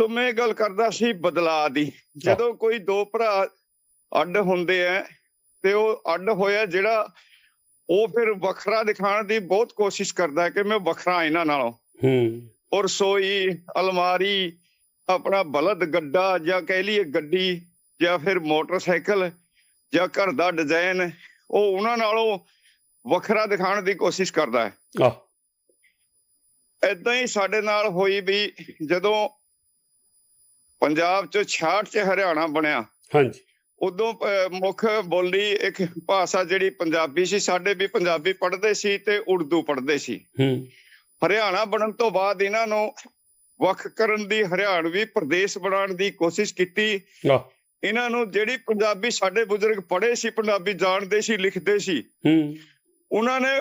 ਤੋਂ ਮੈਂ ਗੱਲ ਕਰਦਾ ਸੀ ਬਦਲਾਅ ਦੀ। ਜਦੋਂ ਕੋਈ ਦੋ ਭਰਾ ਅੱਡ ਹੁੰਦੇ ਆ ਤੇ ਉਹ ਅੱਡ ਹੋਇਆ ਜਿਹੜਾ ਉਹ ਫਿਰ ਵੱਖਰਾ ਦਿਖਾਉਣ ਦੀ ਬਹੁਤ ਕੋਸ਼ਿਸ਼ ਕਰਦਾ ਹੈ ਕਿ ਮੈਂ ਵੱਖਰਾ ਇਹਨਾਂ ਨਾਲੋਂ। ਹੂੰ। ਔਰ ਰਸੋਈ ਅਲਮਾਰੀ ਆਪਣਾ ਬਲਦ ਗੱਡਾ ਜਾਂ ਕਹਿ ਲਈਏ ਗੱਡੀ ਜਾਂ ਫਿਰ ਮੋਟਰਸਾਈਕਲ ਜਾਂ ਘਰ ਦਾ ਡਿਜ਼ਾਈਨ ਉਹ ਉਹਨਾਂ ਨਾਲੋਂ ਵੱਖਰਾ ਦਿਖਾਉਣ ਦੀ ਕੋਸ਼ਿਸ਼ ਕਰਦਾ ਹੈ ਆਹ। ਇਦਾਂ ਹੀ ਸਾਡੇ ਨਾਲ ਹੋਈ ਵੀ ਜਦੋਂ ਪੰਜਾਬ ਚ 66 ਚ ਹਰਿਆਣਾ ਬਣਿਆ। ਹਾਂਜੀ। ਉਦੋਂ ਮੁੱਖ ਬੋਲੀ ਇੱਕ ਭਾਸ਼ਾ ਜਿਹੜੀ ਪੰਜਾਬੀ ਸੀ ਸਾਡੇ ਵੀ ਪੰਜਾਬੀ ਪੜ੍ਹਦੇ ਸੀ ਤੇ ਉਰਦੂ ਪੜ੍ਹਦੇ ਸੀ। ਹੂੰ। ਹਰਿਆਣਾ ਬਣਨ ਤੋਂ ਬਾਅਦ ਇਹਨਾਂ ਨੂੰ ਵੱਖ ਕਰਨ ਦੀ ਹਰਿਆਣਵੀ ਪ੍ਰਦੇਸ਼ ਬਣਾਉਣ ਦੀ ਕੋਸ਼ਿਸ਼ ਕੀਤੀ। ਇਹਨਾਂ ਨੂੰ ਜਿਹੜੀ ਪੰਜਾਬੀ ਸਾਡੇ ਬਜ਼ੁਰਗ ਪੜ੍ਹੇ ਸੀ ਪੰਜਾਬੀ ਜਾਣਦੇ ਸੀ ਲਿਖਦੇ ਸੀ ਹੂੰ। ਉਹਨਾਂ ਨੇ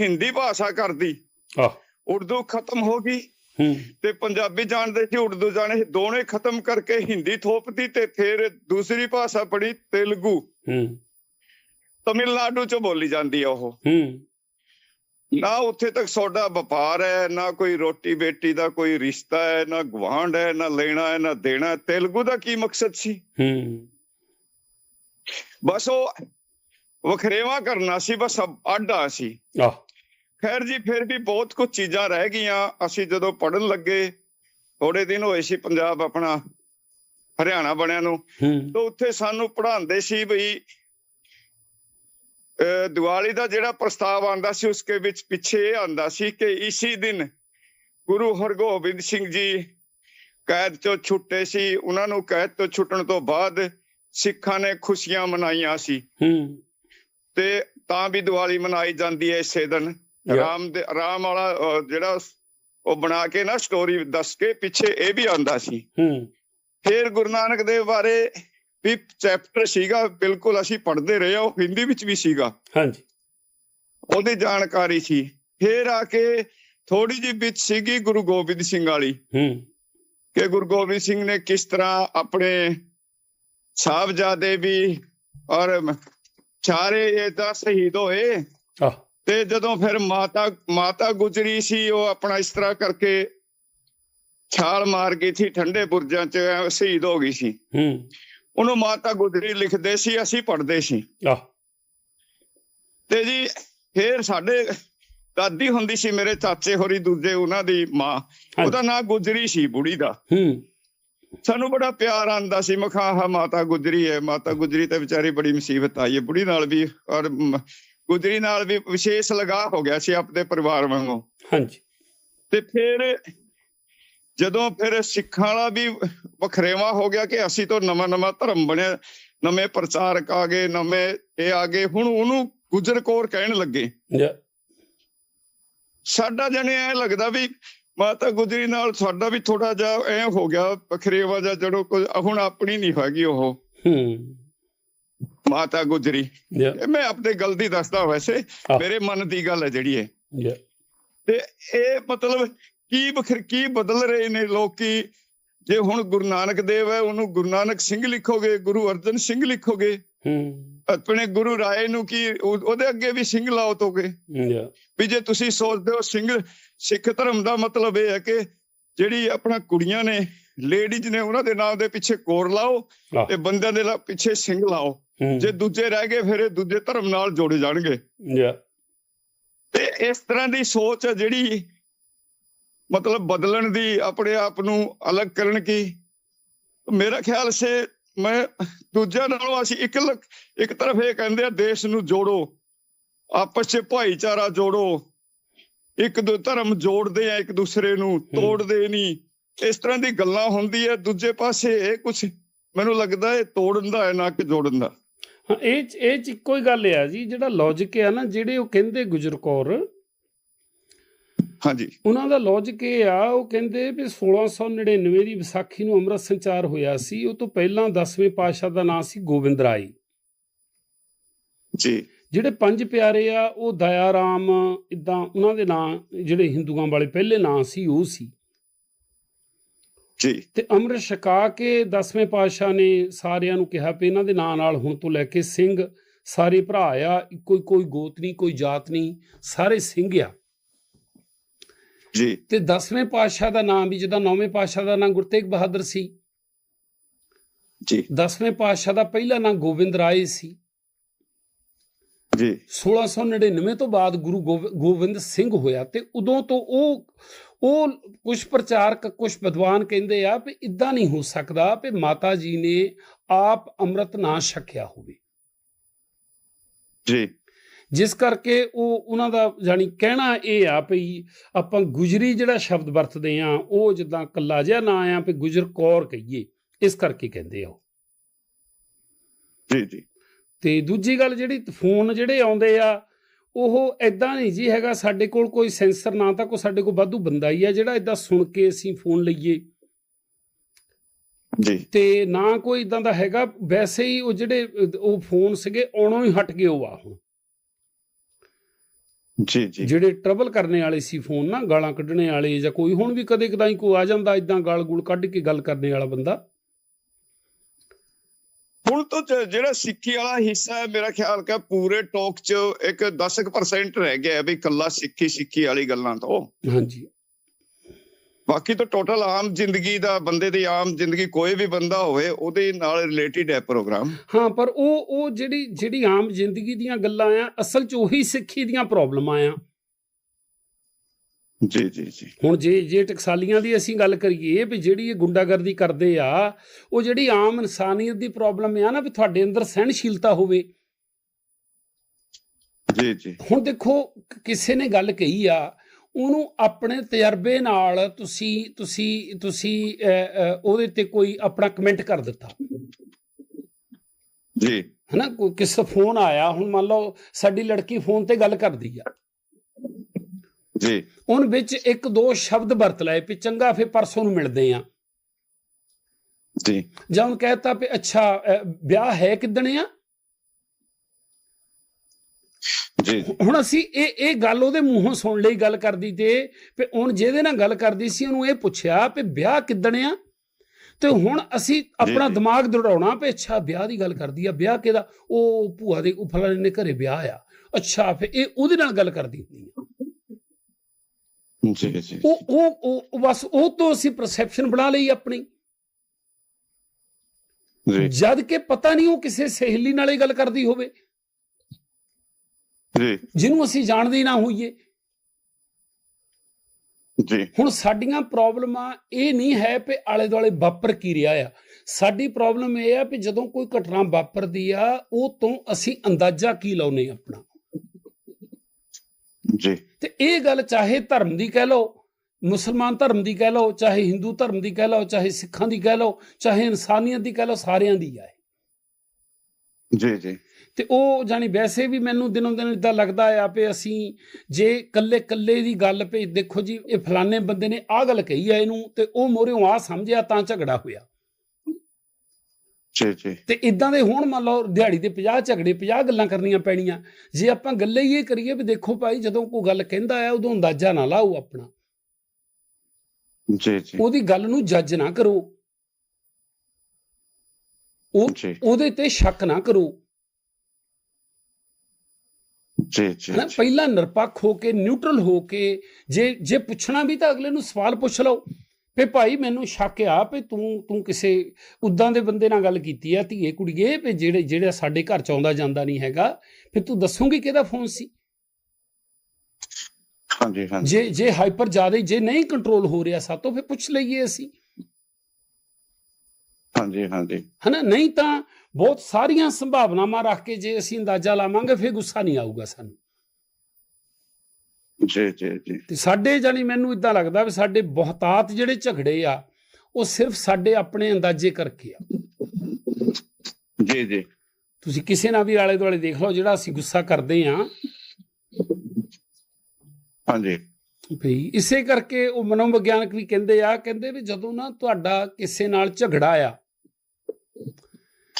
ਹਿੰਦੀ ਭਾਸ਼ਾ ਕਰਦੀ ਉਰਦੂ ਖਤਮ ਹੋ ਗਈ। ਤੇ ਪੰਜਾਬੀ ਜਾਣਦੇ ਸੀ ਉਰਦੂ ਜਾਣੇ ਸੀ। ਦੋਨੇ ਖਤਮ ਕਰਕੇ ਹਿੰਦੀ ਥੋਪਤੀ ਤੇ ਫਿਰ ਦੂਸਰੀ ਭਾਸ਼ਾ ਪੜੀ ਤੇਲਗੂ। ਹੂੰ। ਤਮਿਲਨਾਡੂ ਚ ਬੋਲੀ ਜਾਂਦੀ ਆ ਉਹ। ਹੂੰ। ਨਾ ਉੱਥੇ ਤੱਕ ਸੌਦਾ ਵਪਾਰ ਹੈ ਨਾ ਕੋਈ ਰੋਟੀ ਬੇਟੀ ਦਾ ਕੋਈ ਰਿਸ਼ਤਾ ਹੈ ਨਾ ਗਵਾਂਢ ਹੈ ਨਾ ਲੈਣਾ ਹੈ ਨਾ ਦੇਣਾ। ਤੇਲਗੂ ਦਾ ਕੀ ਮਕਸਦ ਸੀ? ਹੂੰ। ਬਸ ਉਹ ਵਖਰੇਵਾ ਕਰਨਾ ਸੀ ਬਸ ਅੱਡਾ ਸੀ ਆਹ। ਖੈਰ ਜੀ ਫਿਰ ਵੀ ਬਹੁਤ ਕੁਝ ਚੀਜ਼ਾਂ ਰਹਿ ਗਈਆਂ। ਅਸੀਂ ਜਦੋਂ ਪੜਨ ਲੱਗੇ ਥੋੜੇ ਦਿਨ ਹੋਏ ਸੀ ਪੰਜਾਬ ਆਪਣਾ ਹਰਿਆਣਾ ਬਣਿਆ ਨੂੰ। ਤਾਂ ਉੱਥੇ ਸਾਨੂੰ ਪੜ੍ਹਾਉਂਦੇ ਸੀ ਬਈ ਦੀਵਾਲੀ ਦਾ ਜਿਹੜਾ ਪ੍ਰਸਤਾਵ ਆਂਦਾ ਸੀ ਉਸਕੇ ਵਿੱਚ ਪਿੱਛੇ ਇਹ ਆਂਦਾ ਸੀ ਕਿ ਇਸੀ ਦਿਨ ਗੁਰੂ ਹਰਗੋਬਿੰਦ ਸਿੰਘ ਜੀ ਕੈਦ ਚੋਂ ਛੁੱਟੇ ਸੀ। ਉਹਨਾਂ ਨੂੰ ਕੈਦ ਤੋਂ ਛੁੱਟਣ ਤੋਂ ਬਾਅਦ ਸਿੱਖਾਂ ਨੇ ਖੁਸ਼ੀਆਂ ਮਨਾਈਆਂ ਸੀ। ਹੂੰ। ਤੇ ਤਾਂ ਵੀ ਦੀਵਾਲੀ ਮਨਾਈ ਜਾਂਦੀ ਹੈ ਇਸੇ ਦਿਨ. ਰਾਮ ਦੇ ਰਾਮ ਵਾਲਾ ਜਿਹੜਾ ਉਹ ਬਣਾ ਕੇ ਨਾ ਸਟੋਰੀ ਦੱਸ ਕੇ ਪਿੱਛੇ ਇਹ ਵੀ ਆਂਦਾ ਸੀ। ਹੂੰ। ਫਿਰ ਗੁਰੂ ਨਾਨਕ ਦੇਵ ਬਾਰੇ ਵੀ ਚੈਪਟਰ ਸੀਗਾ ਬਿਲਕੁਲ ਅਸੀਂ ਪੜ੍ਹਦੇ ਰਹੇ ਉਹ ਹਿੰਦੀ ਵਿੱਚ ਵੀ ਸੀਗਾ। ਹਾਂਜੀ। ਉਹਦੀ ਜਾਣਕਾਰੀ ਸੀ। ਫਿਰ ਆ ਕੇ ਥੋੜੀ ਜਿਹੀ ਵਿੱਚ ਸੀਗੀ ਗੁਰੂ ਗੋਬਿੰਦ ਸਿੰਘ ਵਾਲੀ। ਹੂੰ। ਕਿ ਗੁਰੂ ਗੋਬਿੰਦ ਸਿੰਘ ਨੇ ਕਿਸ ਤਰ੍ਹਾਂ ਆਪਣੇ ਸਾਹਿਬਜ਼ਾਦੇ ਵੀ ਔਰ ਚਾਰੇ ਇਹ ਤਾਂ ਸ਼ਹੀਦ ਹੋਏ। ਆਹ। ਤੇ ਜਦੋਂ ਫਿਰ ਮਾਤਾ ਮਾਤਾ ਗੁਜਰੀ ਸੀ ਉਹ ਆਪਣਾ ਇਸ ਤਰ੍ਹਾਂ ਕਰਕੇ ਛਾਲ ਮਾਰ ਗਈ ਸੀ ਠੰਡੇ ਬੁਰਜਾਂ 'ਚ ਸ਼ਹੀਦ ਹੋ ਗਈ ਸੀ। ਹੂੰ। ਉਹਨੂੰ ਮਾਤਾ ਗੁਜਰੀ ਲਿਖਦੇ ਸੀ ਅਸੀਂ ਪੜ੍ਹਦੇ ਸੀ। ਆਹ। ਤੇ ਜੀ ਫੇਰ ਸਾਡੇ ਦਾਦੀ ਹੁੰਦੀ ਸੀ ਮੇਰੇ ਚਾਚੇ ਹੋਰੀ ਦੂਜੇ ਉਹਨਾਂ ਦੀ ਮਾਂ। ਉਹਦਾ ਨਾਂ ਗੁਜਰੀ ਸੀ ਬੁੜੀ ਦਾ। ਹੂੰ। ਸਾਨੂੰ ਬੜਾ ਪਿਆਰ ਆਂਦਾ ਸੀ ਮਖਾ ਹਾ ਮਾਤਾ ਗੁਜਰੀ ਹੈ ਮਾਤਾ ਗੁਜਰੀ ਤੇ ਵਿਚਾਰੀ ਬੜੀ ਮੁਸੀਬਤ ਆਈ ਹੈ। ਬੁੜੀ ਨਾਲ ਵੀ ਔਰ ਗੁਜਰੀ ਨਾਲ ਵੀ ਵਿਸ਼ੇਸ਼ ਲਗਾਅ ਹੋ ਗਿਆ ਸੀ ਆਪਣੇ ਪਰਿਵਾਰ ਵਾਂਗੂ। ਹਾਂਜੀ। ਤੇ ਫਿਰ ਜਦੋਂ ਫਿਰ ਸਿੱਖਾਂ ਵਾਲਾ ਵੀ ਵਖਰੇਵਾ ਹੋ ਗਿਆ ਕਿ ਅਸੀਂ ਤਾਂ ਨਵਾਂ ਨਵਾਂ ਧਰਮ ਬਣਿਆ ਨਵੇਂ ਪ੍ਰਚਾਰਕ ਆ ਗਏ ਨਵੇਂ ਇਹ ਆ ਗਏ ਹੁਣ ਉਹਨੂੰ ਗੁਜਰ ਕੌਰ ਕਹਿਣ ਲੱਗੇ। ਸਾਡਾ ਜਣੇ ਐ ਲੱਗਦਾ ਵੀ ਮਾਤਾ ਗੁਜਰੀ ਨਾਲ ਸਾਡਾ ਵੀ ਥੋੜਾ ਜਿਹਾ ਐ ਹੋ ਗਿਆ ਵਖਰੇਵਾ ਜਾਂ ਕੋਈ ਹੁਣ ਆਪਣੀ ਨਹੀਂ ਹੈਗੀ ਉਹ। ਹੂੰ। ਮਾਤਾ ਗੁਜਰੀ। ਇਹ ਮੈਂ ਆਪਣੇ ਗਲਤੀ ਦੱਸਦਾ ਵੈਸੇ ਆਹ। ਮੇਰੇ ਮਨ ਦੀ ਗੱਲ ਹੈ ਜਿਹੜੀ ਇਹ। ਤੇ ਇਹ ਮਤਲਬ ਕੀ ਬਖਰ ਕੀ ਬਦਲ ਰਹੇ ਨੇ ਲੋਕੀ? ਜੇ ਹੁਣ ਗੁਰੂ ਨਾਨਕ ਦੇਵ ਹੈ ਉਹਨੂੰ ਗੁਰੂ ਨਾਨਕ ਸਿੰਘ ਲਿਖੋਗੇ ਗੁਰੂ ਅਰਜਨ ਸਿੰਘ ਲਿਖੋਗੇ। ਹੂੰ ਆਪਣੇ ਗੁਰੂ ਰਾਏ ਨੂੰ ਕੀ ਉਹ- ਉਹਦੇ ਅੱਗੇ ਵੀ ਸਿੰਘ ਲਾਓ ਤੋਗੇ? ਵੀ ਜੇ ਤੁਸੀਂ ਸੋਚਦੇ ਹੋ ਸਿੰਘ ਸਿੱਖ ਧਰਮ ਦਾ ਮਤਲਬ ਇਹ ਹੈ ਕਿ ਜਿਹੜੀ ਆਪਣਾ ਕੁੜੀਆਂ ਨੇ ਲੇਡੀਜ਼ ਨੇ ਉਹਨਾਂ ਦੇ ਨਾਮ ਦੇ ਪਿੱਛੇ ਕੋਰ ਲਾਓ ਆਹ। ਤੇ ਬੰਦਿਆਂ ਦੇ ਪਿੱਛੇ ਸਿੰਘ ਲਾਓ। ਜੇ ਦੂਜੇ ਰਹਿ ਗਏ ਫਿਰ ਇਹ ਦੂਜੇ ਧਰਮ ਨਾਲ ਜੋੜੇ ਜਾਣਗੇ। ਜਾ ਤੇ ਇਸ ਤਰ੍ਹਾਂ ਦੀ ਸੋਚ ਹੈ ਜਿਹੜੀ ਮਤਲਬ ਬਦਲਣ ਦੀ ਆਪਣੇ ਆਪ ਨੂੰ ਅਲੱਗ ਕਰਨ ਕੀ ਮੇਰਾ ਖਿਆਲ ਸੇ ਮੈਂ ਦੂਜਿਆਂ ਨਾਲੋਂ ਅਸੀਂ ਇੱਕ ਇੱਕ ਤਰਫ ਇਹ ਕਹਿੰਦੇ ਆ ਦੇਸ਼ ਨੂੰ ਜੋੜੋ ਆਪਸ 'ਚ ਭਾਈਚਾਰਾ ਜੋੜੋ ਇੱਕ ਦੋ ਧਰਮ ਜੋੜਦੇ ਆ ਇੱਕ ਦੂਸਰੇ ਨੂੰ ਤੋੜਦੇ ਨਹੀਂ। ਇਸ ਤਰ੍ਹਾਂ ਦੀ ਗੱਲਾਂ ਹੁੰਦੀ ਹੈ ਦੂਜੇ ਪਾਸੇ ਇਹ ਕੁਝ ਮੈਨੂੰ ਲੱਗਦਾ ਹੈ ਤੋੜਨ ਦਾ ਹੈ ਨਾ ਕਿ ਜੋੜਨ ਦਾ। ਹਾਂ ਇਹ ਇਹ ਚ ਇੱਕੋ ਹੀ ਗੱਲ ਆ ਜੀ ਜਿਹੜਾ ਲੌਜੀਕ ਆ ਨਾ ਜਿਹੜੇ ਉਹ ਕਹਿੰਦੇ ਗੁਜਰ ਕੌਰ ਹਾਂਜੀ। ਉਹਨਾਂ ਦਾ ਲੌਜੀਕ ਇਹ ਆ ਉਹ ਕਹਿੰਦੇ ਵੀ 1699 ਦੀ ਵਿਸਾਖੀ ਨੂੰ ਅੰਮ੍ਰਿਤ ਸੰਚਾਰ ਹੋਇਆ ਸੀ ਉਹ ਤੋਂ ਪਹਿਲਾਂ 10ਵੇਂ ਪਾਤਸ਼ਾਹ ਦਾ ਨਾਮ ਸੀ ਗੋਬਿੰਦ ਰਾਏ। ਜੀ। ਜਿਹੜੇ ਪੰਜ ਪਿਆਰੇ ਆ ਉਹ ਦਇਆ ਰਾਮ ਇਦਾਂ ਉਹਨਾਂ ਦੇ ਨਾਂ ਜਿਹੜੇ ਹਿੰਦੂਆਂ ਵਾਲੇ ਪਹਿਲੇ ਨਾਂ ਸੀ ਉਹ ਸੀ। ਜੀ। ਤੇ ਅੰਮ੍ਰਿਤ ਛਕਾ ਕੇ 10ਵੇਂ ਪਾਤਸ਼ਾਹ ਨੇ ਸਾਰਿਆਂ ਨੂੰ ਕਿਹਾ ਵੀ ਇਹਨਾਂ ਦੇ ਨਾਂ ਨਾਲ ਹੁਣ ਤੋਂ ਲੈ ਕੇ ਸਿੰਘ ਸਾਰੇ ਭਰਾ ਆ ਕੋਈ ਕੋਈ ਗੋਤ ਨਹੀਂ ਕੋਈ ਜਾਤ ਨਹੀਂ ਸਾਰੇ ਸਿੰਘ ਆ। ਜੀ। ਤੇ 10ਵੇਂ ਪਾਤਸ਼ਾਹ ਦਾ ਨਾਮ ਵੀ ਜਿੱਦਾਂ 9ਵੇਂ ਪਾਤਸ਼ਾਹ ਦਾ ਨਾਮ ਗੁਰੂ ਤੇਗ ਬਹਾਦਰ ਸੀ। ਜੀ। 10ਵੇਂ ਪਾਤਸ਼ਾਹ ਦਾ ਪਹਿਲਾ ਨਾਮ ਗੋਬਿੰਦ ਰਾਏ ਸੀ। ਜੀ। 1699 ਤੋਂ ਬਾਅਦ ਗੁਰੂ ਗੋਬਿੰਦ ਸਿੰਘ ਹੋਇਆ ਤੇ ਉਦੋਂ ਤੋਂ ਉਹ ਉਹ ਕੁਝ ਪ੍ਰਚਾਰਕ ਕੁਝ ਵਿਦਵਾਨ ਕਹਿੰਦੇ ਆ ਵੀ ਇਦਾਂ ਨਹੀਂ ਹੋ ਸਕਦਾ ਵੀ ਮਾਤਾ ਜੀ ਨੇ ਆਪ ਅੰਮ੍ਰਿਤ ਨਾ ਛਕਿਆ ਹੋਵੇ। ਜੀ। ਜਿਸ ਕਰਕੇ ਉਹ ਉਹਨਾਂ ਦਾ ਜਾਨੀ ਕਹਿਣਾ ਇਹ ਆ ਵੀ ਆਪਾਂ ਗੁਜਰੀ ਜਿਹੜਾ ਸ਼ਬਦ ਵਰਤਦੇ ਆ ਉਹ ਜਿੱਦਾਂ ਕੱਲਾ ਜਿਹਾ ਨਾ ਆ ਵੀ ਗੁਜਰ ਕੌਰ ਕਹੀਏ ਇਸ ਕਰਕੇ ਕਹਿੰਦੇ ਆ। ਜੀ ਜੀ। ਤੇ ਦੂਜੀ ਗੱਲ ਜਿਹੜੀ ਫੋਨ ਜਿਹੜੇ ਆਉਂਦੇ ਆ ਉਹ ਐਦਾਂ ਨਹੀਂ ਜੀ ਹੈਗਾ ਸਾਡੇ ਕੋਲ ਕੋਈ ਸੈਂਸਰ ਨਾ ਤਾਂ ਕੋਈ ਸਾਡੇ ਕੋਲ ਵਾਧੂ ਬੰਦਾ ਹੀ ਆ ਜਿਹੜਾ ਐਦਾਂ ਸੁਣ ਕੇ ਅਸੀਂ ਫੋਨ ਲਈਏ। ਜੀ। ਤੇ ਨਾ ਕੋਈ ਇਦਾਂ ਦਾ ਹੈਗਾ ਵੈਸੇ ਹੀ ਉਹ ਜਿਹੜੇ ਉਹ ਫੋਨ ਸੀਗੇ ਆਉਣੋਂ ਹੀ ਹਟ ਗਏ ਉਹ ਆ ਹੁਣ। ਜੀ ਜੀ। ਜਿਹੜੇ ਟਰਬਲ ਕਰਨੇ ਵਾਲੇ ਸੀ ਫੋਨ ਨਾ ਗਾਲਾਂ ਕੱਢਣੇ ਵਾਲੇ ਜਾਂ ਕੋਈ ਹੁਣ ਵੀ ਕਦੇ ਕਦਾਈ ਕੋਈ ਆ ਜਾਂਦਾ ਇਦਾਂ ਗਾਲ ਗੂਲ ਕੱਢ ਕੇ ਗੱਲ ਕਰਨੇ ਵਾਲਾ ਬੰਦਾ। ਹੁਣ ਤਾਂ ਜਿਹੜਾ ਸਿੱਖੀ ਵਾਲਾ ਹਿੱਸਾ ਹੈ ਮੇਰਾ ਖਿਆਲ ਕਿ ਪੂਰੇ ਟਾਕ 'ਚ ਇੱਕ 10% ਰਹਿ ਗਿਆ ਹੈ ਵੀ ਕੱਲਾ ਸਿੱਖੀ ਸਿੱਖੀ ਵਾਲੀ ਗੱਲਾਂ ਤੋਂ। ਹਾਂਜੀ। ਬਾਕੀ ਤਾਂ ਟੋਟਲ ਆਮ ਜ਼ਿੰਦਗੀ ਦਾ ਬੰਦੇ ਦੀ ਆਮ ਜ਼ਿੰਦਗੀ ਕੋਈ ਵੀ ਬੰਦਾ ਹੋਵੇ ਉਹਦੇ ਨਾਲ ਰਿਲੇਟਡ ਹੈ ਪ੍ਰੋਗਰਾਮ ਹਾਂ ਪਰ ਉਹ ਉਹ ਜਿਹੜੀ ਜਿਹੜੀ ਆਮ ਜ਼ਿੰਦਗੀ ਦੀਆਂ ਗੱਲਾਂ ਆ ਅਸਲ 'ਚ ਉਹੀ ਸਿੱਖੀ ਦੀਆਂ ਪ੍ਰੋਬਲਮਾਂ ਆ। ਜੀ ਜੀ ਜੀ। ਹੁਣ ਜੇ ਜੇ ਟਕਸਾਲੀਆਂ ਦੀ ਅਸੀਂ ਗੱਲ ਕਰੀਏ ਵੀ ਜਿਹੜੀ ਇਹ ਗੁੰਡਾਗਰਦੀ ਕਰਦੇ ਆ ਉਹ ਜਿਹੜੀ ਆਮ ਇਨਸਾਨੀਅਤ ਦੀ ਪ੍ਰੋਬਲਮ ਆ ਨਾ ਵੀ ਤੁਹਾਡੇ ਅੰਦਰ ਸਹਿਣਸ਼ੀਲਤਾ ਹੋਵੇ। ਜੀ ਜੀ। ਹੁਣ ਦੇਖੋ ਕਿਸੇ ਨੇ ਗੱਲ ਕਹੀ ਆ ਉਹਨੂੰ ਆਪਣੇ ਤਜਰਬੇ ਨਾਲ ਤੁਸੀਂ ਤੁਸੀਂ ਤੁਸੀਂ ਉਹਦੇ ਤੇ ਕੋਈ ਆਪਣਾ ਕਮੈਂਟ ਕਰ ਦਿੱਤਾ। ਜੀ। ਹਨਾ ਕੋਈ ਕਿਸੇ ਫੋਨ ਆਇਆ ਹੁਣ ਮੰਨ ਲਓ ਸਾਡੀ ਲੜਕੀ ਫੋਨ ਤੇ ਗੱਲ ਕਰਦੀ ਆ। ਜੀ। ਉਹਨ ਵਿੱਚ ਇੱਕ ਦੋ ਸ਼ਬਦ ਵਰਤ ਲਏ ਵੀ ਚੰਗਾ ਫੇ ਪਰਸੋਂ ਨੂੰ ਮਿਲਦੇ ਆ। ਜੀ। ਜਾਂ ਉਹਨ ਕਹਿਤਾ ਵੀ ਅੱਛਾ ਵਿਆਹ ਹੈ ਕਿਦਣ ਆ? ਜੀ। ਹੁਣ ਅਸੀਂ ਇਹ ਇਹ ਗੱਲ ਉਹਦੇ ਮੂੰਹੋਂ ਸੁਣ ਲਈ ਗੱਲ ਕਰਦੀ ਤੇ ਵੀ ਹੁਣ ਜਿਹਦੇ ਨਾਲ ਗੱਲ ਕਰਦੀ ਸੀ ਉਹਨੂੰ ਇਹ ਪੁੱਛਿਆ ਵੀ ਵਿਆਹ ਕਿਦਣ ਆ? ਤੇ ਹੁਣ ਅਸੀਂ ਆਪਣਾ। ਦਿਮਾਗ ਦੌੜਾਉਣਾ ਵੀ ਅੱਛਾ ਵਿਆਹ ਦੀ ਗੱਲ ਕਰਦੀ ਆ ਵਿਆਹ ਕਿਹਦਾ? ਉਹ ਭੂਆ ਦੇ ਉਹ ਫਲਾਣੇ ਨੇ ਘਰੇ ਵਿਆਹ ਆ। ਅੱਛਾ ਫੇ ਇਹ ਉਹਦੇ ਨਾਲ ਗੱਲ ਕਰਦੀ ਹੁੰਦੀ ਆ। ਜੀ ਉਹ ਉਹ ਉਹ- ਬਸ ਉਹ ਤੋਂ ਅਸੀਂ ਪਰਸੈਪਸ਼ਨ ਬਣਾ ਲਈ ਆਪਣੀ। ਜੀ। ਜਦ ਕਿ ਪਤਾ ਨਹੀਂ ਉਹ ਕਿਸੇ ਸਹੇਲੀ ਨਾਲ ਹੀ ਗੱਲ ਕਰਦੀ ਹੋਵੇ। ਜੀ। ਜਿਹਨੂੰ ਅਸੀਂ ਜਾਣਦੇ ਨਾ ਹੋਈਏ। ਜੀ। ਹੁਣ ਸਾਡੀਆਂ ਪ੍ਰੋਬਲਮਾਂ ਇਹ ਨਹੀਂ ਹੈ ਕਿ ਆਲੇ ਦੁਆਲੇ ਵਾਪਰ ਕੀ ਰਿਹਾ ਆ। ਸਾਡੀ ਪ੍ਰੋਬਲਮ ਇਹ ਆ ਕਿ ਜਦੋਂ ਕੋਈ ਘਟਨਾ ਵਾਪਰਦੀ ਆ ਉਹ ਤੋਂ ਅਸੀਂ ਅੰਦਾਜ਼ਾ ਕੀ ਲਾਉਨੇ ਆਪਣਾ। ਜੀ। ਤੇ ਇਹ ਗੱਲ ਚਾਹੇ ਧਰਮ ਦੀ ਕਹਿ ਲਓ ਮੁਸਲਮਾਨ ਧਰਮ ਦੀ ਕਹਿ ਲਓ ਚਾਹੇ ਹਿੰਦੂ ਧਰਮ ਦੀ ਕਹਿ ਲਓ ਚਾਹੇ ਸਿੱਖਾਂ ਦੀ ਕਹਿ ਲਓ ਚਾਹੇ ਇਨਸਾਨੀਅਤ ਦੀ ਕਹਿ ਲਓ ਸਾਰਿਆਂ ਦੀ ਆ। ਜੀ ਜੀ। ਤੇ ਉਹ ਜਾਨੀ ਵੈਸੇ ਵੀ ਮੈਨੂੰ ਦਿਨੋਂ ਦਿਨ ਇਦਾਂ ਲੱਗਦਾ ਆ ਵੀ ਅਸੀਂ ਜੇ ਕੱਲੇ ਕੱਲੇ ਦੀ ਗੱਲ ਪੇ ਦੇਖੋ ਜੀ ਇਹ ਫਲਾਣੇ ਬੰਦੇ ਨੇ ਆਹ ਗੱਲ ਕਹੀ ਆ ਇਹਨੂੰ ਤੇ ਉਹ ਮੋਰਿਓਂ ਆ ਸਮਝਿਆ ਤਾਂ ਝਗੜਾ ਹੋਇਆ। ਜੀ ਜੀ। ਤੇ ਇਦਾਂ ਦੇ ਹੁਣ ਮੰਨ ਲਓ ਦਿਹਾੜੀ ਦੇ 50 ਝਗੜੇ 50 ਗੱਲਾਂ ਕਰਨੀਆਂ ਪੈਣੀਆਂ। ਜੇ ਆਪਾਂ ਗੱਲੇ ਹੀ ਇਹ ਕਰੀਏ ਵੀ ਦੇਖੋ ਭਾਈ ਜਦੋਂ ਕੋਈ ਗੱਲ ਕਹਿੰਦਾ ਆ ਉਦੋਂ ਅੰਦਾਜ਼ਾ ਨਾ ਲਾਓ ਆਪਣਾ। ਜੀ ਜੀ। ਉਹਦੀ ਗੱਲ ਨੂੰ ਜੱਜ ਨਾ ਕਰੋ। ਉਹ ਉਹਦੇ ਤੇ ਸ਼ੱਕ ਨਾ ਕਰੋ। ਜੀ ਜੀ ਹਨਾ ਪਹਿਲਾਂ ਨਿਰਪੱਖ ਹੋ ਕੇ ਨਿਊਟਰਲ ਹੋ ਕੇ ਜੇ ਜੇ ਪੁੱਛਣਾ ਵੀ ਤਾਂ ਅਗਲੇ ਨੂੰ ਸਵਾਲ ਪੁੱਛ ਲਓ। ਵੀ ਭਾਈ ਮੈਨੂੰ ਸ਼ੱਕ ਆ ਵੀ ਤੂੰ ਤੂੰ ਕਿਸੇ ਉਦਾਂ ਦੇ ਬੰਦੇ ਨਾਲ ਗੱਲ ਕੀਤੀ ਆ ਧੀਏ ਕੁੜੀਏ ਵੀ ਜਿਹੜੇ ਜਿਹੜਾ ਸਾਡੇ ਘਰ ਚ ਆਉਂਦਾ ਜਾਂਦਾ ਨਹੀਂ ਹੈਗਾ ਫਿਰ ਤੂੰ ਦੱਸੂਗੀ ਕਿਹਦਾ ਫੋਨ ਸੀ? ਹਾਂਜੀ ਹਾਂਜੀ। ਜੇ ਜੇ ਹਾਈਪਰ ਜ਼ਿਆਦਾ ਜੇ ਨਹੀਂ ਕੰਟਰੋਲ ਹੋ ਰਿਹਾ ਸਾਤੋਂ ਫਿਰ ਪੁੱਛ ਲਈਏ ਅਸੀਂ। ਹਾਂਜੀ ਹਾਂਜੀ। ਹਨਾ ਨਹੀਂ ਤਾਂ ਬਹੁਤ ਸਾਰੀਆਂ ਸੰਭਾਵਨਾਵਾਂ ਰੱਖ ਕੇ ਜੇ ਅਸੀਂ ਅੰਦਾਜ਼ਾ ਲਾਵਾਂਗੇ ਫਿਰ ਗੁੱਸਾ ਨਹੀਂ ਆਊਗਾ ਸਾਨੂੰ। ਜੀ ਜੀ ਜੀ। ਤੇ ਸਾਡੇ ਜਾਨੀ ਮੈਨੂੰ ਇਦਾਂ ਲੱਗਦਾ ਵੀ ਸਾਡੇ ਬਹੁਤਾਤ ਜਿਹੜੇ ਝਗੜੇ ਆ ਉਹ ਸਿਰਫ ਸਾਡੇ ਆਪਣੇ ਅੰਦਾਜ਼ੇ ਕਰਕੇ ਆ। ਜੀ ਜੀ। ਤੁਸੀਂ ਕਿਸੇ ਨਾਲ ਵੀ ਆਲੇ ਦੁਆਲੇ ਦੇਖ ਲਓ ਜਿਹੜਾ ਅਸੀਂ ਗੁੱਸਾ ਕਰਦੇ ਆ। ਹਾਂਜੀ। ਭਈ ਇਸੇ ਕਰਕੇ ਉਹ ਮਨੋਵਿਗਿਆਨਕ ਵੀ ਕਹਿੰਦੇ ਆ ਕਹਿੰਦੇ ਵੀ ਜਦੋਂ ਨਾ ਤੁਹਾਡਾ ਕਿਸੇ ਨਾਲ ਝਗੜਾ ਆ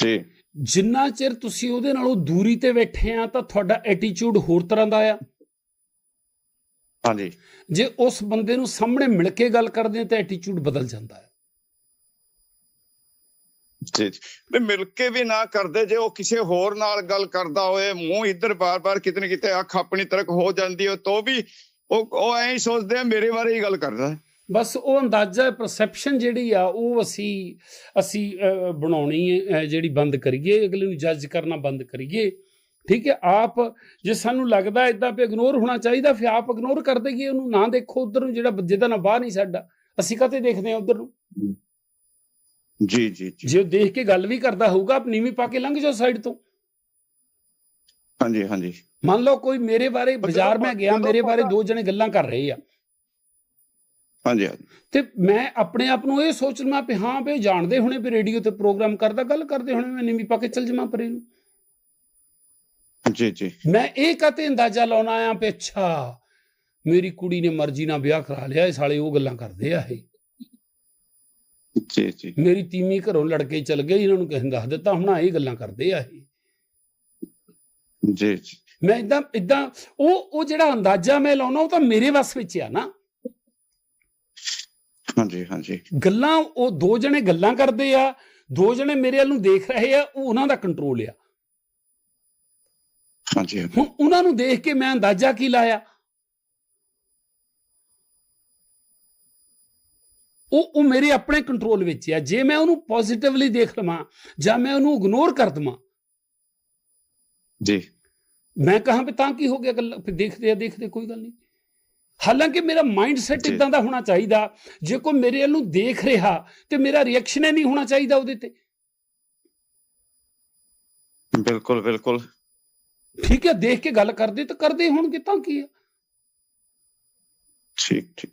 ਜੀ। ਜਿੰਨਾ ਚਿਰ ਤੁਸੀਂ ਉਹਦੇ ਨਾਲੋਂ ਦੂਰੀ ਤੇ ਬੈਠੇ ਆ ਤਾਂ ਤੁਹਾਡਾ ਐਟੀਟਿਊਡ ਹੋਰ ਤਰ੍ਹਾਂ ਦਾ ਆ। ਹਾਂਜੀ। ਜੇ ਉਸ ਬੰਦੇ ਨੂੰ ਸਾਹਮਣੇ ਮਿਲ ਕੇ ਗੱਲ ਕਰਦੇ ਤਾਂ ਐਟੀਟਿਊਡ ਬਦਲ ਜਾਂਦਾ ਹੈ। ਜੀ। ਵੀ ਮਿਲ ਕੇ ਵੀ ਨਾ ਕਰਦੇ ਜੇ ਉਹ ਕਿਸੇ ਹੋਰ ਨਾਲ ਗੱਲ ਕਰਦਾ ਹੋਏ ਮੂੰਹ ਇੱਧਰ ਬਾਰ-ਬਾਰ ਕਿਤੇ ਨਾ ਕਿਤੇ ਅੱਖ ਆਪਣੀ ਤਰਫ ਹੋ ਜਾਂਦੀ ਹੈ ਤਾਂ ਵੀ ਉਹ ਉਹ ਐਂ ਹੀ ਸੋਚਦੇ ਆ ਮੇਰੇ ਬਾਰੇ ਹੀ ਗੱਲ ਕਰਦਾ ਹੈ। ਬਸ ਉਹ ਅੰਦਾਜ਼ਾ ਪਰਸੈਪਸ਼ਨ ਜਿਹੜੀ ਆ ਉਹ ਅਸੀਂ ਅਸੀਂ ਬਣਾਉਣੀ ਹੈ ਜਿਹੜੀ ਬੰਦ ਕਰੀਏ ਅਗਲੇ ਨੂੰ ਜੱਜ ਕਰਨਾ ਬੰਦ ਕਰੀਏ। ਠੀਕ ਹੈ ਆਪ ਜੇ ਸਾਨੂੰ ਲੱਗਦਾ ਇਦਾਂ ਵੀ ਇਗਨੋਰ ਹੋਣਾ ਚਾਹੀਦਾ ਫਿਰ ਆਪ ਇਗਨੋਰ ਕਰ ਦਈਏ ਉਹਨੂੰ ਨਾ ਦੇਖੋ ਉਧਰ ਨੂੰ ਜਿਹੜਾ ਜਿਹਦਾ ਨਾ ਬਾਹਰ ਨਹੀਂ ਸਾਡਾ ਅਸੀਂ ਕਾਤੇ ਦੇਖਦੇ ਆ ਉਧਰ ਨੂੰ? ਜੀ ਜੀ ਜੀ। ਜੇ ਉਹ ਦੇਖ ਕੇ ਗੱਲ ਵੀ ਕਰਦਾ ਹੋਊਗਾ ਆਪ ਨੀਵੀਂ ਪਾ ਕੇ ਲੰਘ ਜਾਓ ਸਾਈਡ ਤੋਂ। ਹਾਂਜੀ ਹਾਂਜੀ। ਮੰਨ ਲਓ ਕੋਈ ਮੇਰੇ ਬਾਰੇ ਬਾਜ਼ਾਰ ਮੈਂ ਗਿਆ ਮੇਰੇ ਬਾਰੇ ਦੋ ਜਣੇ ਗੱਲਾਂ ਕਰ ਰਹੇ ਆ। ਹਾਂਜੀ ਹਾਂਜੀ। ਤੇ ਮੈਂ ਆਪਣੇ ਆਪ ਨੂੰ ਇਹ ਸੋਚ ਲਵਾਂ ਵੀ ਹਾਂ ਵੀ ਜਾਣਦੇ ਹੋਣੇ ਵੀ ਰੇਡੀਓ ਤੇ ਪ੍ਰੋਗਰਾਮ ਕਰਦਾ ਗੱਲ ਕਰਦੇ ਹੋਣੇ ਮੈਂ ਨੀਵੀਂ ਪਾ ਕੇ ਚੱਲ ਜਾਵਾਂ ਪਰੇ ਨੂੰ। ਜੀ ਜੀ। ਮੈਂ ਇਹ ਕਤੇ ਅੰਦਾਜ਼ਾ ਲਾਉਣਾ ਆ ਵੀ ਅੱਛਾ ਮੇਰੀ ਕੁੜੀ ਨੇ ਮਰਜ਼ੀ ਨਾਲ ਵਿਆਹ ਕਰਾ ਲਿਆ ਇਹ ਸਾਲੇ ਉਹ ਗੱਲਾਂ ਕਰਦੇ ਆ ਇਹ। ਜੀ ਜੀ। ਮੇਰੀ ਤੀਵੀਂ ਘਰੋਂ ਲੜ ਕੇ ਚਲ ਗਈ ਇਹਨਾਂ ਨੂੰ ਕਿਸੇ ਦੱਸ ਦਿੱਤਾ ਹੁਣ ਇਹ ਗੱਲਾਂ ਕਰਦੇ ਆ ਇਹ। ਜੀ ਜੀ। ਮੈਂ ਇਦਾਂ ਇਦਾਂ ਉਹ ਉਹ ਜਿਹੜਾ ਅੰਦਾਜ਼ਾ ਮੈਂ ਲਾਉਣਾ ਉਹ ਤਾਂ ਮੇਰੇ ਵੱਸ ਵਿੱਚ ਆ ਨਾ। ਹਾਂਜੀ ਹਾਂਜੀ। ਗੱਲਾਂ ਉਹ ਦੋ ਜਣੇ ਗੱਲਾਂ ਕਰਦੇ ਆ ਦੋ ਜਣੇ ਮੇਰੇ ਵੱਲ ਨੂੰ ਦੇਖ ਰਹੇ ਆ ਉਹ ਉਹਨਾਂ ਦਾ ਕੰਟਰੋਲ ਆ। ਹਾਂਜੀ ਹੁਣ ਉਹਨਾਂ ਨੂੰ ਦੇਖ ਕੇ ਮੈਂ ਅੰਦਾਜ਼ਾ ਕੀ ਲਾਇਆ? ਉਹ ਉਹ ਮੇਰੇ ਆਪਣੇ ਕੰਟਰੋਲ ਵਿੱਚ ਆ। ਜੇ ਮੈਂ ਉਹਨੂੰ ਪੋਜ਼ਿਟਿਵਲੀ ਦੇਖ ਲਵਾਂ ਜਾਂ ਮੈਂ ਉਹਨੂੰ ਇਗਨੋਰ ਕਰ ਦਵਾਂ ਜੀ। ਮੈਂ ਕਹਾਂ ਵੀ ਤਾਂ ਕੀ ਹੋ ਗਿਆ ਗੱਲ? ਫਿਰ ਦੇਖਦੇ ਆ ਦੇਖਦੇ ਕੋਈ ਗੱਲ ਨਹੀਂ। ਹਾਲਾਂਕਿ ਮੇਰਾ ਮਾਈਂਡ ਸੈਟ। ਇਦਾਂ ਦਾ ਹੋਣਾ ਚਾਹੀਦਾ ਜੇ ਕੋਈ ਮੇਰੇ ਵੱਲ ਨੂੰ ਦੇਖ ਰਿਹਾ ਤੇ ਮੇਰਾ ਰਿਐਕਸ਼ਨ ਹੀ ਨਹੀਂ ਹੋਣਾ ਚਾਹੀਦਾ ਉਹਦੇ ਤੇ। ਬਿਲਕੁਲ ਬਿਲਕੁਲ। ਠੀਕ ਹੈ ਦੇਖ ਕੇ ਗੱਲ ਕਰਦੇ ਤਾਂ ਕਰਦੇ ਹੋਣਗੇ ਤਾਂ ਕੀ ਹੈ ਠੀਕ ਠੀਕ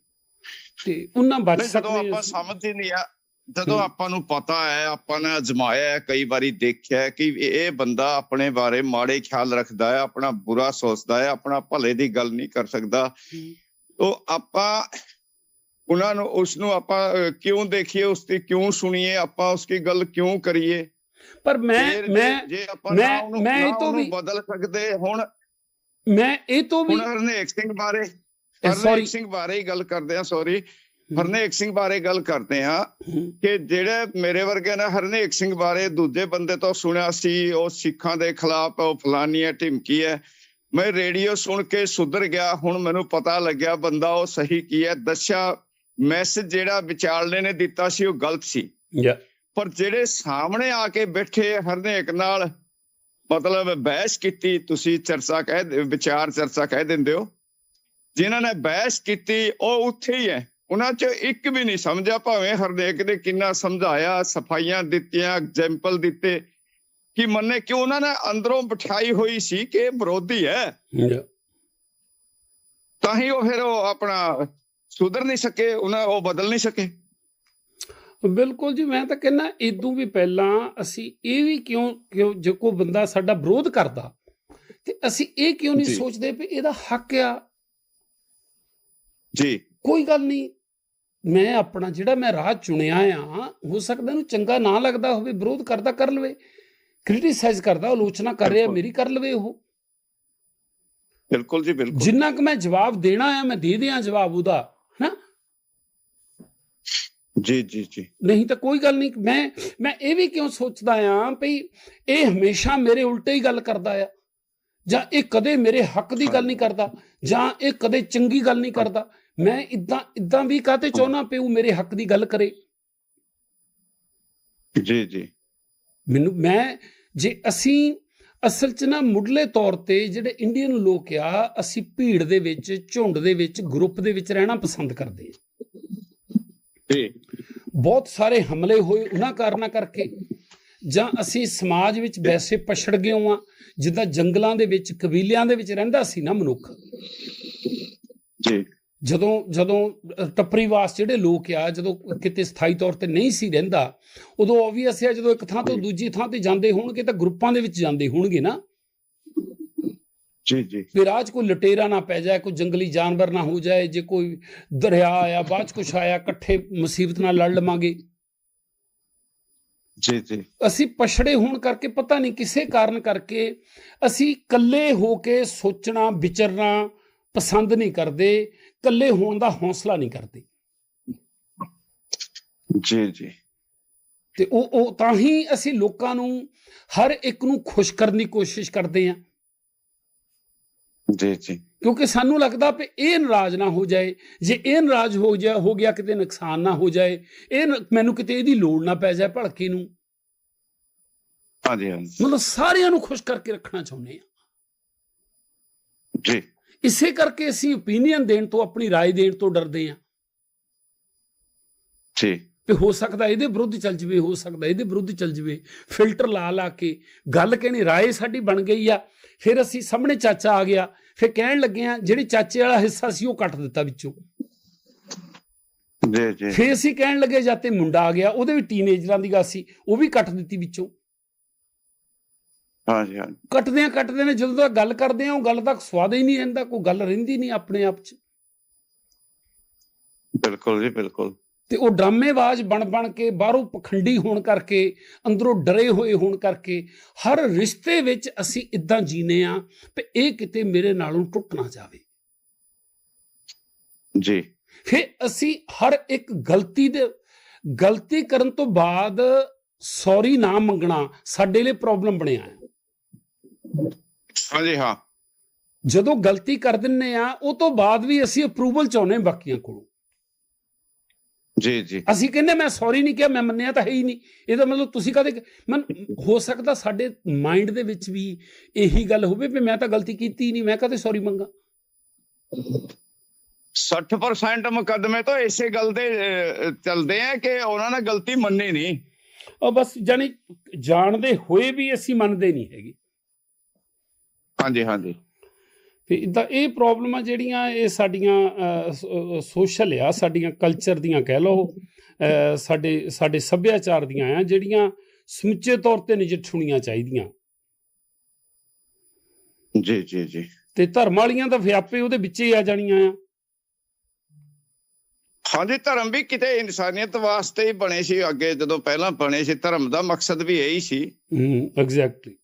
ਤੇ ਉਹਨਾਂ ਬਚ ਨਹੀਂ, ਜਦੋਂ ਸਕਦੇ ਆਪਾਂ। ਸਮਝਦੇ ਨਹੀਂ ਆ ਜਦੋਂ। ਆਪਾਂ ਨੂੰ ਪਤਾ ਹੈ ਆਪਾਂ ਨੇ ਅਜਮਾਇਆ ਹੈ ਕਈ ਵਾਰੀ ਦੇਖਿਆ ਹੈ ਕਿ ਇਹ ਬੰਦਾ ਆਪਣੇ ਬਾਰੇ ਮਾੜੇ ਖਿਆਲ ਰੱਖਦਾ ਹੈ ਆਪਣਾ ਬੁਰਾ ਸੋਚਦਾ ਹੈ ਆਪਣਾ ਭਲੇ ਦੀ ਗੱਲ ਨਹੀਂ ਕਰ ਸਕਦਾ। ਉਹ ਆਪਾਂ ਉਹਨਾਂ ਨੂੰ ਉਸ ਨੂੰ ਆਪਾਂ ਕਿਉਂ ਦੇਖੀਏ ਉਸ ਦੀ ਕਿਉਂ ਸੁਣੀਏ ਆਪਾਂ ਉਸ ਦੀ ਗੱਲ ਕਿਉਂ ਕਰੀਏ ਪਰ ਮੈਂ ਮੈਂ ਜੇ ਆਪਾਂ ਮੈਂ- ਇਹ ਤੋਂ ਵੀ- ਬਦਲ ਸਕਦੇ ਹੁਣ ਮੈਂ ਇਹ ਤੋਂ ਵੀ ਹੁਣ ਹਰਨੇਕ ਸਿੰਘ ਬਾਰੇ। ਹਰਨੇਕ ਸਿੰਘ ਬਾਰੇ ਹੀ ਗੱਲ ਕਰਦੇ ਆ ਸੌਰੀ ਹਰਨੇਕ ਸਿੰਘ ਬਾਰੇ ਗੱਲ ਕਰਦੇ ਆ ਕਿ ਜਿਹੜੇ ਮੇਰੇ ਵਰਗੇ ਨੇ ਹਰਨੇਕ ਸਿੰਘ ਬਾਰੇ ਦੂਜੇ ਬੰਦੇ ਤੋਂ ਸੁਣਿਆ ਸੀ ਉਹ ਸਿੱਖਾਂ ਦੇ ਖਿਲਾਫ ਉਹ ਫਲਾਨੀ ਹੈ ਢਿਮਕੀ ਹੈ। ਮੈਂ ਰੇਡੀਓ ਸੁਣ ਕੇ ਸੁਧਰ ਗਿਆ ਹੁਣ ਮੈਨੂੰ ਪਤਾ ਲੱਗਿਆ ਬੰਦਾ ਉਹ ਸਹੀ ਕੀ ਹੈ। ਦੱਸਿਆ ਮੈਸੇਜ ਜਿਹੜਾ ਵਿਚਾਰਲੇ ਨੇ ਦਿੱਤਾ ਸੀ ਉਹ ਗਲਤ ਸੀ। Yeah, ਪਰ ਜਿਹੜੇ ਸਾਹਮਣੇ ਆ ਕੇ ਬੈਠੇ ਹਰਨੇਕ ਨਾਲ ਮਤਲਬ ਬਹਿਸ ਕੀਤੀ ਤੁਸੀਂ ਚਰਚਾ ਕਹਿ ਵਿਚਾਰ ਚਰਚਾ ਕਹਿ ਦਿੰਦੇ ਹੋ। ਜਿਨ੍ਹਾਂ ਨੇ ਬਹਿਸ ਕੀਤੀ ਉਹ ਉੱਥੇ ਹੀ ਹੈ। ਉਹਨਾਂ ਚ ਇੱਕ ਵੀ ਨਹੀਂ ਸਮਝਿਆ ਭਾਵੇਂ ਹਰਨੇਕ ਨੇ ਕਿੰਨਾ ਸਮਝਾਇਆ ਸਫਾਈਆਂ ਦਿੱਤੀਆਂ ਐਗਜ਼ਾਮਪਲ ਦਿੱਤੇ। ਕਿ ਮੰਨੇ ਕਿ ਉਹਨਾਂ ਨੇ ਅੰਦਰੋਂ ਬਿਠਾਈ ਹੋਈ ਸੀ ਕਿ ਵਿਰੋਧੀ ਹੈ. ਤਾਂ ਹੀ ਉਹ ਫਿਰ ਉਹ ਆਪਣਾ ਸੁਧਰ ਨਹੀਂ ਸਕੇ ਉਹਨਾਂ ਉਹ ਬਦਲ ਨਹੀਂ ਸਕੇ। ਬਿਲਕੁਲ ਜੀ ਮੈਂ ਤਾਂ ਕਹਿੰਦਾ ਇਦੋਂ ਵੀ ਪਹਿਲਾਂ ਅਸੀਂ ਇਹ ਵੀ ਕਿਉਂ ਕਿਉਂ ਜੇ ਕੋਈ ਬੰਦਾ ਸਾਡਾ ਵਿਰੋਧ ਕਰਦਾ ਤੇ ਅਸੀਂ ਇਹ ਕਿਉਂ ਨਹੀਂ। ਸੋਚਦੇ ਵੀ ਇਹਦਾ ਹੱਕ ਆ? ਜੀ। ਕੋਈ ਗੱਲ ਨਹੀਂ ਮੈਂ ਆਪਣਾ ਜਿਹੜਾ ਮੈਂ ਰਾਹ ਚੁਣਿਆ ਆ ਹੋ ਸਕਦਾ ਇਹਨੂੰ ਚੰਗਾ ਨਾ ਲੱਗਦਾ ਹੋਵੇ ਵਿਰੋਧ ਕਰਦਾ ਕਰ ਲਵੇ ਕ੍ਰਿਟਿਸਾਈਜ਼ ਕਰਦਾ ਆਲੋਚਨਾ ਕਰ ਰਿਹਾ। ਮੇਰੀ ਕਰ ਲਵੇ ਉਹ। ਬਿਲਕੁਲ ਜੀ ਬਿਲਕੁਲ। ਜਿੰਨਾ ਕਿ ਮੈਂ ਜਵਾਬ ਦੇਣਾ ਆ ਮੈਂ ਦੇ ਦਿਆਂ ਜਵਾਬ ਉਹਦਾ। ਜੀ ਜੀ ਜੀ। ਨਹੀਂ ਤਾਂ ਕੋਈ ਗੱਲ ਨਹੀਂ ਮੈਂ ਮੈਂ ਇਹ ਵੀ ਕਿਉਂ ਸੋਚਦਾ ਆ ਭਈ ਇਹ ਹਮੇਸ਼ਾ ਮੇਰੇ ਉਲਟੇ ਹੀ ਗੱਲ ਕਰਦਾ ਆ। ਜਾਂ ਇਹ ਕਦੇ ਮੇਰੇ ਹੱਕ ਦੀ ਗੱਲ ਨਹੀਂ ਕਰਦਾ ਜਾਂ ਇਹ ਕਦੇ ਚੰਗੀ ਗੱਲ ਨਹੀਂ ਕਰਦਾ। ਮੈਂ ਇਦਾਂ ਇਦਾਂ ਵੀ ਕਾਤੇ ਚਾਹੁੰਨਾ ਪਿਓ ਮੇਰੇ ਹੱਕ ਦੀ ਗੱਲ ਕਰੇ। ਜੀ ਜੀ। ਮੈਨੂੰ ਮੈਂ ਜੇ ਅਸੀਂ ਅਸਲ 'ਚ ਨਾ ਮੁੱਢਲੇ ਤੌਰ ਤੇ ਜਿਹੜੇ ਇੰਡੀਅਨ ਲੋਕ ਆ ਅਸੀਂ ਭੀੜ ਦੇ ਵਿੱਚ ਝੁੰਡ ਦੇ ਵਿੱਚ ਗਰੁੱਪ ਦੇ ਵਿੱਚ ਰਹਿਣਾ ਪਸੰਦ ਕਰਦੇ ਹਾਂ ਬਹੁਤ ਸਾਰੇ ਹਮਲੇ ਹੋਏ ਉਹਨਾਂ ਕਾਰਨਾਂ ਕਰਕੇ। ਜਾਂ ਅਸੀਂ ਸਮਾਜ ਵਿੱਚ ਵੈਸੇ ਪਛੜ ਗਏ ਹਾਂ ਜਿੱਦਾਂ ਜੰਗਲਾਂ ਦੇ ਵਿੱਚ ਕਬੀਲਿਆਂ ਦੇ ਵਿੱਚ ਰਹਿੰਦਾ ਸੀ ਨਾ ਮਨੁੱਖ। ਜੀ। ਜਦੋਂ ਜਦੋਂ ਅ, ਟੱਪਰੀਵਾਸ ਜਿਹੜੇ ਲੋਕ ਆ ਜਦੋਂ ਕਿਤੇ ਸਥਾਈ ਤੌਰ ਤੇ ਨਹੀਂ ਸੀ ਰਹਿੰਦਾ ਉਦੋਂ ਆਬਵੀਅਸ ਹੈ ਜਦੋਂ ਇੱਕ ਥਾਂ ਤੋਂ। ਦੂਜੀ ਥਾਂ ਤੇ ਜਾਂਦੇ ਹੋਣਗੇ ਤਾਂ ਗਰੁੱਪਾਂ ਦੇ ਵਿੱਚ ਜਾਂਦੇ ਹੋਣਗੇ ਨਾ। ਜੀ ਜੀ। ਫਿਰ ਰਾਜ ਕੋਈ ਲਟੇਰਾ ਨਾ ਪੈ ਜਾਏ ਕੋਈ ਜੰਗਲੀ ਜਾਨਵਰ ਨਾ ਹੋ ਜਾਏ ਜੇ ਕੋਈ ਦਰਿਆ ਆਇਆ ਬਾਅਦ ਕੁਛ ਆਇਆ ਇਕੱਠੇ ਮੁਸੀਬਤ ਨਾਲ ਲੜ ਲਵਾਂਗੇ। ਜੀ ਜੀ। ਅਸੀਂ ਪਛੜੇ ਹੋਣ ਕਰਕੇ ਪਤਾ ਨਹੀਂ ਕਿਸੇ ਕਾਰਨ ਕਰਕੇ ਅਸੀਂ ਇਕੱਲੇ ਹੋ ਕੇ ਸੋਚਣਾ ਵਿਚਰਨਾ ਪਸੰਦ ਨਹੀਂ ਕਰਦੇ ਇਕੱਲੇ ਹੋਣ ਦਾ ਹੌਸਲਾ ਨਹੀਂ ਕਰਦੇ। ਜੀ ਜੀ। ਤੇ ਉਹ ਉਹ ਤਾਂ ਹੀ ਅਸੀਂ ਲੋਕਾਂ ਨੂੰ ਹਰ ਇੱਕ ਨੂੰ ਖੁਸ਼ ਕਰਨ ਦੀ ਕੋਸ਼ਿਸ਼ ਕਰਦੇ ਹਾਂ। ਜੀ ਜੀ ਕਿਉਂਕਿ ਸਾਨੂੰ ਲੱਗਦਾ ਵੀ ਇਹ ਨਾਰਾਜ਼ ਨਾ ਹੋ ਜਾਏ ਜੇ ਇਹ ਨਾਰਾਜ਼ ਹੋ ਜਾ ਹੋ ਗਿਆ ਕਿਤੇ ਨੁਕਸਾਨ ਨਾ ਹੋ ਜਾਏ ਇਹ ਨ- ਮੈਨੂੰ ਕਿਤੇ ਇਹਦੀ ਲੋੜ ਨਾ ਪੈ ਜਾਏ ਭਲਕੇ ਨੂੰ ਹਾਂਜੀ ਹਾਂਜੀ ਮਤਲਬ ਸਾਰਿਆਂ ਨੂੰ ਖੁਸ਼ ਕਰਕੇ ਰੱਖਣਾ ਚਾਹੁੰਦੇ ਆ ਜੀ ਇਸੇ ਕਰਕੇ ਅਸੀਂ ਓਪੀਨੀਅਨ ਦੇਣ ਤੋਂ ਆਪਣੀ رائے ਦੇਣ ਤੋਂ ਡਰਦੇ ਆ ਜੀ ਵੀ ਹੋ ਸਕਦਾ ਇਹਦੇ ਵਿਰੁੱਧ ਚੱਲ ਜਵੇ ਹੋ ਸਕਦਾ ਇਹਦੇ ਵਿਰੁੱਧ ਚੱਲ ਜਵੇ ਫਿਲਟਰ ਲਾ ਲਾ ਕੇ ਗੱਲ ਕਹਿਣੀ رائے ਸਾਡੀ ਬਣ ਗਈ ਆ ਫਿਰ ਅਸੀਂ ਸਾਹਮਣੇ ਚਾਚਾ ਆ ਗਿਆ ਫਿਰ ਕਹਿਣ ਲੱਗੇ ਆ ਜਿਹੜੀ ਚਾਚੇ ਵਾਲਾ ਹਿੱਸਾ ਸੀ ਉਹ ਕੱਟ ਦਿੱਤਾ ਵਿੱਚੋਂ। ਜੀ ਜੀ। ਫਿਰ ਅਸੀਂ ਕਹਿਣ ਲੱਗੇ ਜਾਂ ਤੇ ਮੁੰਡਾ ਆ ਗਿਆ ਉਹਦੇ ਵੀ ਟੀਨੇਜਰਾਂ ਦੀ ਗੱਲ ਸੀ ਉਹ ਵੀ ਕੱਟ ਦਿੱਤੀ ਵਿੱਚੋਂ। ਹਾਂਜੀ ਹਾਂਜੀ ਕੱਟਦੇ ਆ ਕੱਟਦੇ ਨੇ ਜਦੋਂ ਤੱਕ ਗੱਲ ਕਰਦੇ ਆ ਉਹ ਗੱਲ ਤੱਕ ਸਵਾਦ ਹੀ ਨਹੀਂ ਰਹਿੰਦਾ ਕੋਈ ਗੱਲ ਰਹਿੰਦੀ ਨਹੀਂ ਆਪਣੇ ਆਪ 'ਚ। ਬਿਲਕੁਲ ਜੀ ਬਿਲਕੁਲ। ਤੇ ਉਹ ਡਰਾਮੇਬਾਜ਼ ਬਣ ਬਣ ਕੇ ਬਾਹਰੋਂ ਪਖੰਡੀ ਹੋਣ ਕਰਕੇ ਅੰਦਰੋਂ ਡਰੇ ਹੋਏ ਹੋਣ ਕਰਕੇ ਹਰ ਰਿਸ਼ਤੇ ਵਿੱਚ ਅਸੀਂ ਇਦਾਂ ਜੀਨੇ ਆ ਕਿ ਇਹ ਕਿਤੇ ਮੇਰੇ ਨਾਲੋਂ ਟੁੱਟ ਨਾ ਜਾਵੇ। ਜੀ। ਫਿਰ ਅਸੀਂ ਹਰ ਇੱਕ ਗਲਤੀ ਦੇ ਗਲਤੀ ਕਰਨ ਤੋਂ ਬਾਅਦ ਸੌਰੀ ਨਾ ਮੰਗਣਾ ਸਾਡੇ ਲਈ ਪ੍ਰੋਬਲਮ ਬਣਿਆ ਹੈ ਹਾਂਜੀ ਹਾਂ। ਜਦੋਂ ਗਲਤੀ ਕਰ ਦਿੰਨੇ ਆ ਉਹ ਤੋਂ ਬਾਅਦ ਵੀ ਅਸੀਂ ਅਪਰੂਵਲ ਚਾਹੁੰਦੇ ਬਾਕੀਆਂ ਕੋਲੋਂ। ਜੀ ਜੀ। ਅਸੀਂ ਕਹਿੰਦੇ ਮੈਂ ਸੌਰੀ ਨਹੀਂ ਕਿਹਾ ਮੈਂ ਮੰਨਿਆ ਤਾਂ ਹੈ ਹੀ ਨਹੀਂ। ਇਹਦਾ ਮਤਲਬ ਤੁਸੀਂ ਕਦੇ ਮਨ ਹੋ ਸਕਦਾ ਸਾਡੇ ਮਾਈਂਡ ਦੇ ਵਿੱਚ ਵੀ ਇਹੀ ਗੱਲ ਹੋਵੇ ਵੀ ਮੈਂ ਤਾਂ ਗਲਤੀ ਕੀਤੀ ਨਹੀਂ ਮੈਂ ਕਦੇ ਸੌਰੀ ਮੰਗਾ। 60% ਮੁਕੱਦਮੇ ਤਾਂ ਇਸੇ ਗੱਲ ਦੇ ਅਹ, ਚੱਲਦੇ ਆ ਕਿ ਉਹਨਾਂ ਨੇ ਗਲਤੀ ਮੰਨੀ ਨਹੀਂ। ਉਹ ਬਸ ਜਾਨੀ ਜਾਣਦੇ ਹੋਏ ਵੀ ਅਸੀਂ ਮੰਨਦੇ ਨਹੀਂ ਹੈਗੇ। ਹਾਂਜੀ ਹਾਂਜੀ। ਤੇ ਇਦਾਂ ਇਹ ਪ੍ਰੋਬਲਮਾਂ ਜਿਹੜੀਆਂ ਇਹ ਸਾਡੀਆਂ ਸੋਸ਼ਲ ਆ ਸਾਡੀਆਂ ਕਲਚਰ ਦੀਆਂ ਕਹਿ ਲਓ ਸਾਡੇ ਸਾਡੇ ਸੱਭਿਆਚਾਰ ਦੀਆਂ ਆ ਜਿਹੜੀਆਂ ਸਮੁੱਚੇ ਤੌਰ ਤੇ ਨਜਿੱਠਣੀਆਂ ਚਾਹੀਦੀਆਂ। ਜੀ ਜੀ ਜੀ। ਤੇ ਧਰਮ ਵਾਲੀਆਂ ਤਾਂ ਵਿਆਪੇ ਉਹਦੇ ਵਿੱਚ ਹੀ ਆ ਜਾਣੀਆਂ ਆ। ਹਾਂਜੀ ਧਰਮ ਵੀ ਕਿਤੇ ਇਨਸਾਨੀਅਤ ਵਾਸਤੇ ਹੀ ਬਣੇ ਸੀ ਅੱਗੇ ਜਦੋਂ ਪਹਿਲਾਂ ਬਣੇ ਸੀ ਧਰਮ ਦਾ ਮਕਸਦ ਵੀ ਇਹੀ ਸੀ। ਹੂੰ ਐਗਜ਼ੈਕਟਲੀ